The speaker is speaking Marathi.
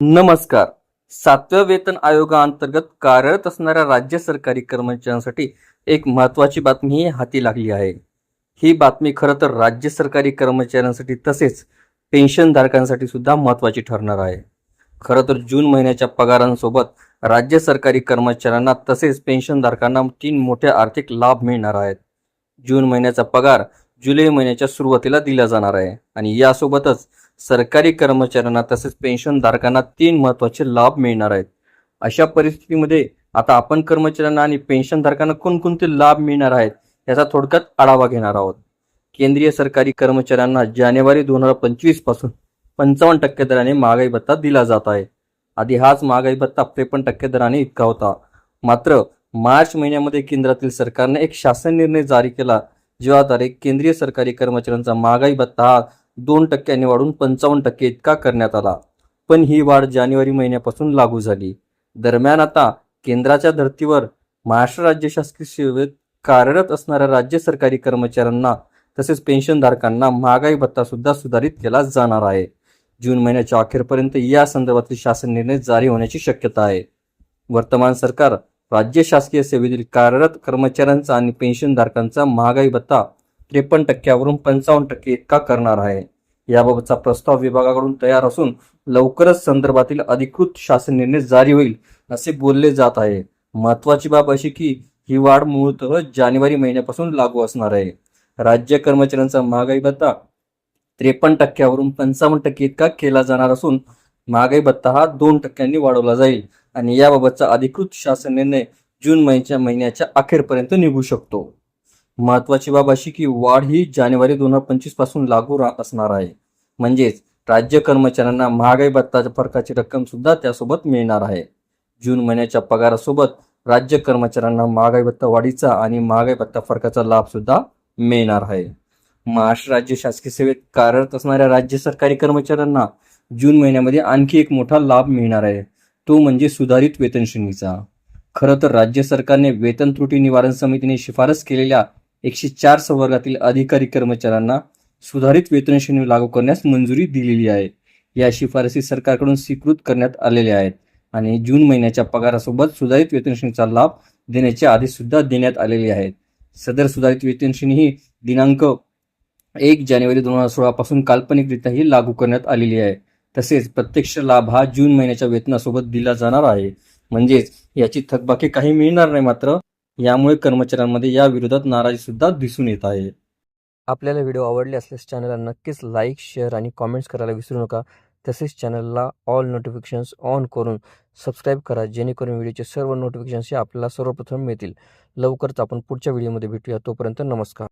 नमस्कार. सातव्या वेतन आयोगाअंतर्गत कार्यरत असणाऱ्या राज्य सरकारी कर्मचाऱ्यांसाठी एक महत्त्वाची बातमी हाती लागली आहे. ही बातमी खरं तर राज्य सरकारी कर्मचाऱ्यांसाठी तसेच पेन्शनधारकांसाठी सुद्धा महत्त्वाची ठरणार आहे. खरं तर जून महिन्याच्या पगारांसोबत राज्य सरकारी कर्मचाऱ्यांना तसेच पेन्शनधारकांना तीन मोठे आर्थिक लाभ मिळणार आहेत. जून महिन्याचा पगार जुलै महिन्याच्या सुरुवातीला दिला जाणार आहे आणि यासोबतच सरकारी कर्मचाऱ्यांना तसेच पेन्शनधारकांना तीन महत्त्वाचे लाभ मिळणार आहेत. अशा परिस्थितीमध्ये आता आपण कर्मचाऱ्यांना आणि पेन्शनधारकांना कोणकोणते लाभ मिळणार आहेत याचा थोडक्यात आढावा घेणार आहोत. केंद्रीय सरकारी कर्मचाऱ्यांना जानेवारी दोन हजार पंचवीसपासून पंचावन्न टक्के दराने महागाई भत्ता दिला जात आहे. आधी हाच महागाई भत्ता त्रेपन्न टक्के दराने इतका होता. मात्र मार्च महिन्यामध्ये केंद्रातील सरकारने एक शासन निर्णय जारी केला ज्याद्वारे केंद्रीय सरकारी कर्मचाऱ्यांचा महागाई भत्ता हा दोन टक्क्यांनी वाढून पंचावन्न टक्के इतका करण्यात आला. पण ही वाढ जानेवारी महिन्यापासून लागू झाली. दरम्यान आता केंद्राच्या धर्तीवर महाराष्ट्र राज्य शासकीय सेवेत कार्यरत असणाऱ्या राज्य सरकारी कर्मचाऱ्यांना तसेच पेन्शनधारकांना महागाई भत्ता सुद्धा सुधारित केला जाणार आहे. जून महिन्याच्या अखेरपर्यंत या संदर्भातील शासन निर्णय जारी होण्याची शक्यता आहे. वर्तमान सरकार राज्य शासकीय सेवेतील कार्यरत कर्मचाऱ्यांचा आणि पेन्शनधारकांचा महागाई भत्ता त्रेपन्न टक्क्यावरून पंचावन्न टक्के इतका करणार आहे. याबाबतचा प्रस्ताव विभागाकडून तयार असून लवकरच संदर्भातील अधिकृत शासन निर्णय जारी होईल असे बोलले जात आहे. महत्वाची बाब अशी की ही वाढ मूळतः जानेवारी महिन्यापासून लागू असणार आहे. राज्य कर्मचाऱ्यांचा महागाई भत्ता त्रेपन्न टक्क्यावरून पंचावन्न टक्के इतका केला जाणार असून महागाई भत्ता हा दोन टक्क्यांनी वाढवला जाईल आणि याबाबतचा अधिकृत शासन निर्णय जून महिन्याच्या महिन्याच्या अखेरपर्यंत निघू शकतो. महत्वाची बाब अशी की वाढ ही जानेवारी दोन हजार पंचवीसपासून लागू रा- असणार आहे. म्हणजेच राज्य कर्मचाऱ्यांना महागाई भत्ताच्या फरकाची रक्कम सुद्धा त्यासोबत मिळणार आहे. जून महिन्याच्या पगारासोबत राज्य कर्मचाऱ्यांना महागाई भत्ता वाढीचा आणि महागाई भत्ता फरकाचा लाभ सुद्धा मिळणार आहे. महाराष्ट्र राज्य शासकीय सेवेत कार्यरत असणाऱ्या राज्य सरकारी कर्मचाऱ्यांना जून महिन्यामध्ये आणखी एक मोठा लाभ मिळणार आहे. तो म्हणजे सुधारित वेतन श्रेणीचा खरं तर राज्य सरकारने वेतन त्रुटी निवारण समितीने शिफारस केलेल्या एकशे चार संवर्गातील अधिकारी कर्मचाऱ्यांना सुधारित वेतन श्रेणी लागू करण्यास मंजुरी दिलेली आहे. या शिफारसी सरकारकडून स्वीकृत करण्यात आलेल्या आहेत आणि जून महिन्याच्या पगारासोबत सुधारित वेतन श्रेणीचा लाभ देण्याचे आदेश सुद्धा देण्यात आलेले आहेत. सदर सुधारित वेतन श्रेणी ही दिनांक एक जानेवारी दोन हजार सोळा पासून काल्पनिकरित्याही लागू करण्यात आलेली आहे. तसेच प्रत्यक्ष लाभ हा जून महिन्याच्या वेतनासोबत दिला जाणार आहे. म्हणजेच याची थकबाकी काही मिळणार नाही मात्र यामुळे कर्मचाऱ्यांमध्ये या विरोधात नाराजी सुद्धा दिसून येत आहे. आपल्याला व्हिडिओ आवडले असल्यास चॅनलला नक्कीच लाईक शेअर आणि कॉमेंट्स करायला विसरू नका. तसेच चॅनलला ऑल नोटिफिकेशन्स ऑन करून सबस्क्राईब करा जेणेकरून व्हिडिओचे सर्व नोटिफिकेशन्स हे आपल्याला सर्वप्रथम मिळतील. लवकरच आपण पुढच्या व्हिडिओमध्ये भेटूया. तोपर्यंत नमस्कार.